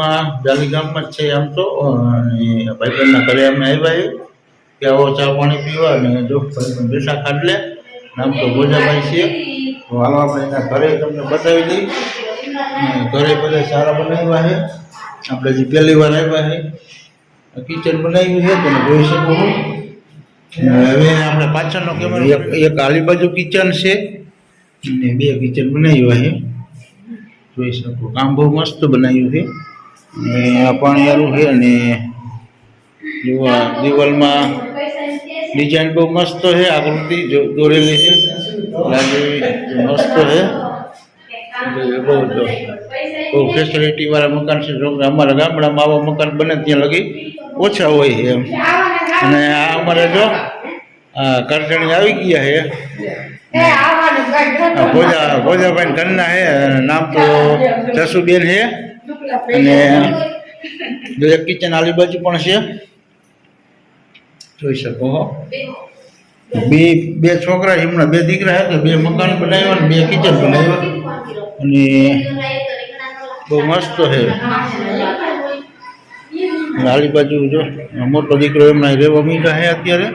ગામમાં જાલી ગામમાં જ છે આમ તો. અને ભાઈબંધના ઘરે અમે આવ્યા કે આવો ચા પાણી પીવા અને જો ભાઈબંધ બેસા ખાટ લે નામ તો ગોજાભાઈ છે હાલો ઘરે તમને બતાવી દઈ. ઘરે બધા સારા બનાવ્યા છે. આપણે જે પહેલી વાર આવ્યા છે કિચન બનાવ્યું છે તમે જોઈ શકો હવે આપણે પાછળનો કેમેરો એક એક આલી બાજુ કિચન છે. અને બે કિચન બનાવ્યા છે. જોઈ શકો કામ બહુ મસ્ત બનાવ્યું છે. અને આ પાણીયારું છે આ દિવાલમાં ડિઝાઇન બહુ મસ્ત છે આકૃતિ જો દોરેલી છે. લાગે એવી મસ્ત છે. બહુ જો બહુ ફેસિલિટી વાળા મકાન છે અમારા ગામડામાં આવા મકાન બને ત્યાં લગી ઓછા હોય છે એમ. અને આ અમારે જો આ કરટણી આવી ગયા છે. ભોજા ભોજાભાઈ ઘરના છે નામ તો જસુબેન છે. અને દરેક કિચન આલી બાજુ પણ છે. જોઈ શકો હો. બે બે છોકરા એમના બે દીકરા હતા બે મકાન બનાવ્યા ને બે કિચન બનાવ્યા. અને બહુ મસ્ત છે. આલી બાજુ જો મોટો દીકરો એમના રહેવા મીઠા છે અત્યારે.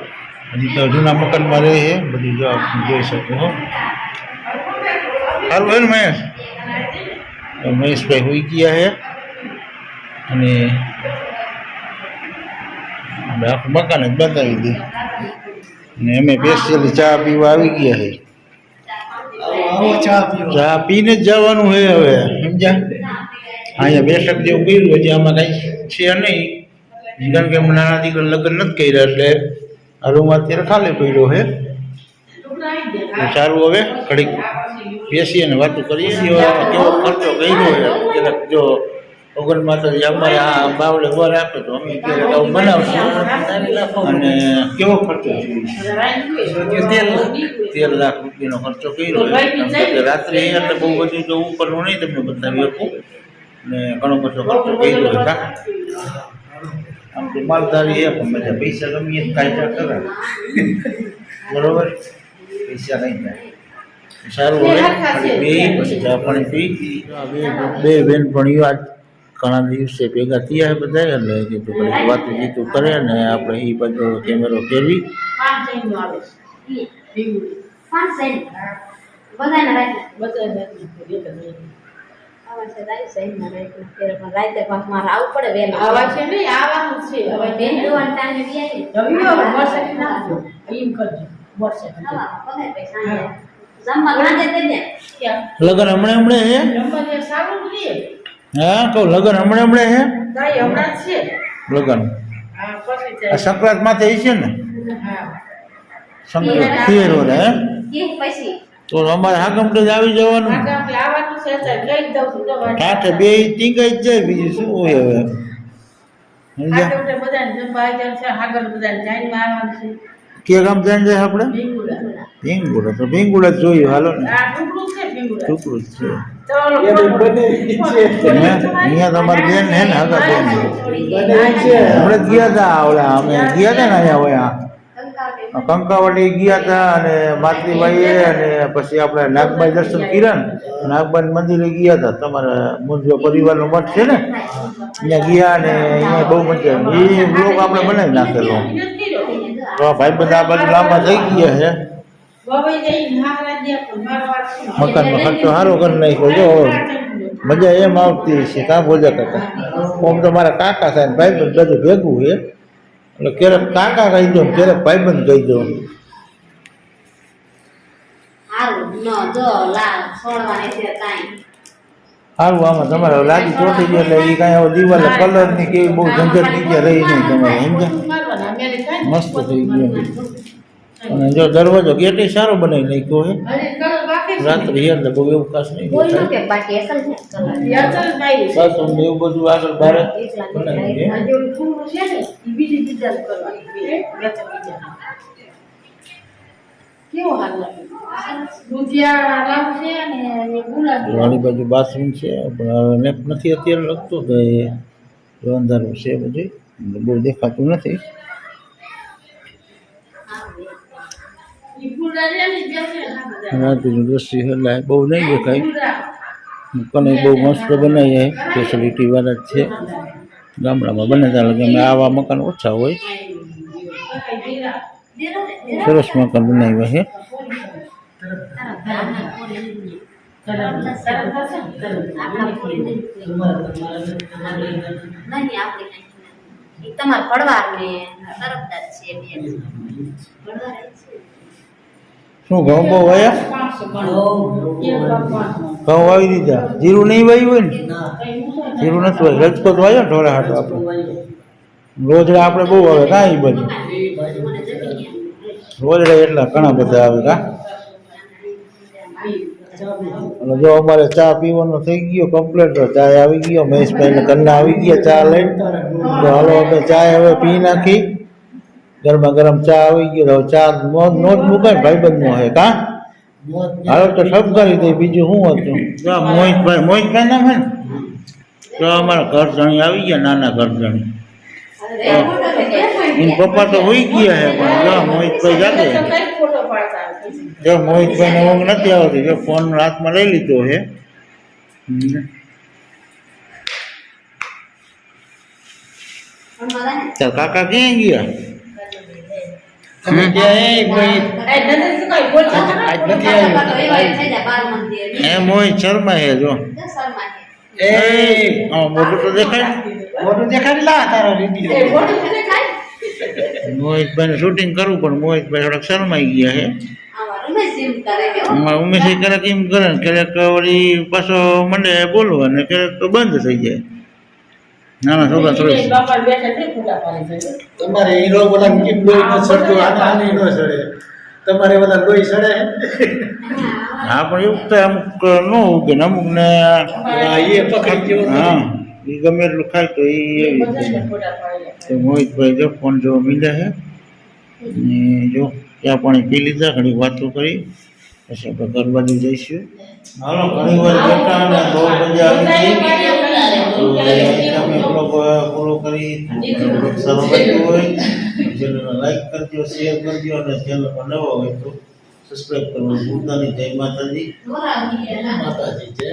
હજી તો જૂના મકાનમાં રહે છે. બધું જોઈ શકો હો. સારું હોય ને મહેશ? તો મહેશભાઈ હોઈ ગયા છે અને આપણે આખું મકાન જ બતાવી દઈએ અને અમે સ્પેશિયલી ચા પીવા આવી ગયા છે ચા પીને જ જવાનું છે હવે સમજ્યા? અહીંયા બેઠક જેવું કર્યું હજી આમાં કાંઈ છે નહીં. કારણ કે નાના દીકરા લગ્ન નથી કર્યા એટલે આ રૂમ અત્યારે ખાલી પડ્યો છે સારું હવે ઘડીક બેસી અને વાતો કરીએ. કેવો ખર્ચો જો ઓગણ માતાજી અમારે આ બાવળે વર આપે તો અમે આવું બનાવશું અને કેવો ખર્ચો તેર લાખ રૂપિયાનો ખર્ચો કર્યો રાત્રે અહીંયા એટલે બહુ બધું તો ઉપરનું નહીં તમને બતાવી શકું. ને ઘણો બધો ખર્ચો કર્યો છે. આમ તો માલધારી એ પણ બધા પૈસા ગમીએ કાયદા કરે બરોબર? પૈસા નહીં જાય સારું હોય બે પછી પી. બે બે બેનપણીઓ આજ ઘણા દિવસે ભેગા થયા બધા એટલે કીધું ઘડીક વાત જીતું કરે ને આપણે એ બધો કેમેરો ફેરવી. પણ આવવાનું છે. લગન હમણાં હમણાં હે? હા કહું લગન હમણાં હમણાં હે? લગન. આ સંક્રાંત માથે છે ને? સંક્રાંત તેર હે? તો અમારે હાકમટે જ આવી જવાનું. તો કાંઠે બે ટીંગાઈ જ જાય બીજું શું હોય હવે? સમજ્યા? આગળ તો બધાને જમવા આવી જવાનું છે. આગળ બધાને જાનમાં આવવાનું છે. કે ગામ જાય જાય આપણે? ભીંગુડા. તો ભીંગુડા જ જોયું. હાલો ને. ટુકડું છે જ છે. તો? અહીંયા તમારી બેન હે ને બેન હમણાં ગયા હતા ઓલા અમે ગયા હતા ને અહીંયા ઓયા કંકાવટી ગયા હતા અને માતૃભાઈએ અને પછી આપણે નાગબાઈ દર્શન કર્યા ને. નાગબાઈ મંદિરે ગયા હતા તમારા મુંજો પરિવારનો મઠ છે ને? અહીંયા ગયા ને અહીંયા બહુ મજા આવી. એ બ્લોગ આપણે બનાવી નાખેલો. તો ભાઈ બધા આ બાજુ લાંબા થઈ ગયા છે? મકાનનો ખર્ચો સારો કરી નાખ્યો જો. મજા એમ આવતી છે કાં બોજા કાકા? ઓમ તો મારા કાકા થાય ને ભાઈબંધ બધું ભેગું છે. એટલે ક્યારેક કાકા કહી દો ક્યારેક ભાઈબંધ કહી દો. સારું આમાં તમારે લાગી ચોટી ગયો એટલે એ કાંઈ દિવાલે કલરની કેવી બહુ ઝંઝટ નીચે રહી નહીં તમારે સમજ્યા? મસ્ત થઈ ગયો અને જો દરવાજો ગેટ સારો બનાવી નાખ્યો હે. રાત્રે તો બહુ એવું ખાસ નહીં કે. બસ અમને એવું બધું આગળ બનાવી ઈ બીજી વાળી બાથરૂમ છે. પણ હવે મેપ નથી અત્યારે લખતું તો એ અંધારું છે બધું એટલે બહુ દેખાતું નથી ઈ ફૂલડા છે ને, ઈ બેસે ને આ બધા. રાત્રિનું દ્રશ્ય એટલે બહુ નહીં દેખાય ફૂલડા. મકાન બહુ મસ્ત બનાવી છે ફેસિલિટી વાળા જ છે ગામડામાં બને ત્યાં લગે અમે આવા મકાન ઓછા હોય સરસ મકાન બનાવ્યા છે નહીં આપણી નહીં. ઈ તમારા પડવાર ને તરફદાર છે બે પડવાર જ છે. શું, ઘઉં બહુ વાયા? ઘઉં વાવી દીધા. જીરું નહીં વાવ્યું હોય ને? જીરું નથી વાય. રજકોટ વાયો ને ઢોળા હાટો આપણે. રોજડા આપણે બહુ આવે કાંઈ બધું. રોજડા એટલા ઘણા બધા આવે. કા? અને જો અમારે ચા પીવાનો થઈ ગયો કમ્પ્લેટ તો ચા આવી ગયો. મહેશભાઈ ને કન્ના આવી ગયા ચા લઈને. તો હાલો અમે ચા હવે પી નાખી. ગરમા ગરમ ચા આવી ગયો તો હવે ચા નો નો જ મુકાય ભાઈબંધ નો હે કા? હાલો તો સબ કરી દઈ બીજું શું હતું? જો આ મોહિતભાઈ મોહિતભાઈ નામ હે ને? તો અમારા ઘર જણી આવી ગયા નાના ઘર જણી એના પપ્પા તો હોઈ ગયા હે પણ જો મોહિતભાઈ જાગે. જો મોહિતભાઈ ને ઊંઘ નથી આવતી જો ફોન હાથમાં લઈ લીધો છે. તો કાકા ક્યાં ગયા? મોહિત શર્મા હે જો. એ મોટું તો દેખાય મોટું દેખાય લા તારો વીડિયો મોહિતભાઈ શૂટિંગ કરવું પણ મોહિતભાઈ થોડાક શરમાઈ ગયા છે. ઉમેશ ક્યારેક એમ કરે ને ક્યારેક વળી પાછો મંડે બોલવા ને ક્યારેક તો બંધ થઈ જાય. નાના છોકરા થોડી તમારે હીરો બોલા કેમ લોહી ન સડતું આને આને સડે તમારે બધા લોહી સડે હા પણ એવું તો અમુક ન ઉગે ને અમુક ને એ પકડી ગયો. હા. એ ગમે એટલું ખાય તો એ એવી રીતે મોહિતભાઈ જો ફોન જોવા મીંડ્યા છે. ને જો ત્યાં પાણી પી લીધા ઘણી વાતો કરી. પછી આપણે ઘર બાજુ જઈશું. હાલો ઘણી વાર બેઠા અને બહુ મજા આવી છે તો અહીં તમે બ્લોગ પૂરો કરી બ્લોગ સારો લાગ્યો હોય. ચેનલને લાઈક કરજો શેર કરજો અને ચેનલમાં નવા હોય તો સબસ્ક્રાઈબ કરવાનું ભૂલતા નહીં. જય માતાજી. માતાજી જય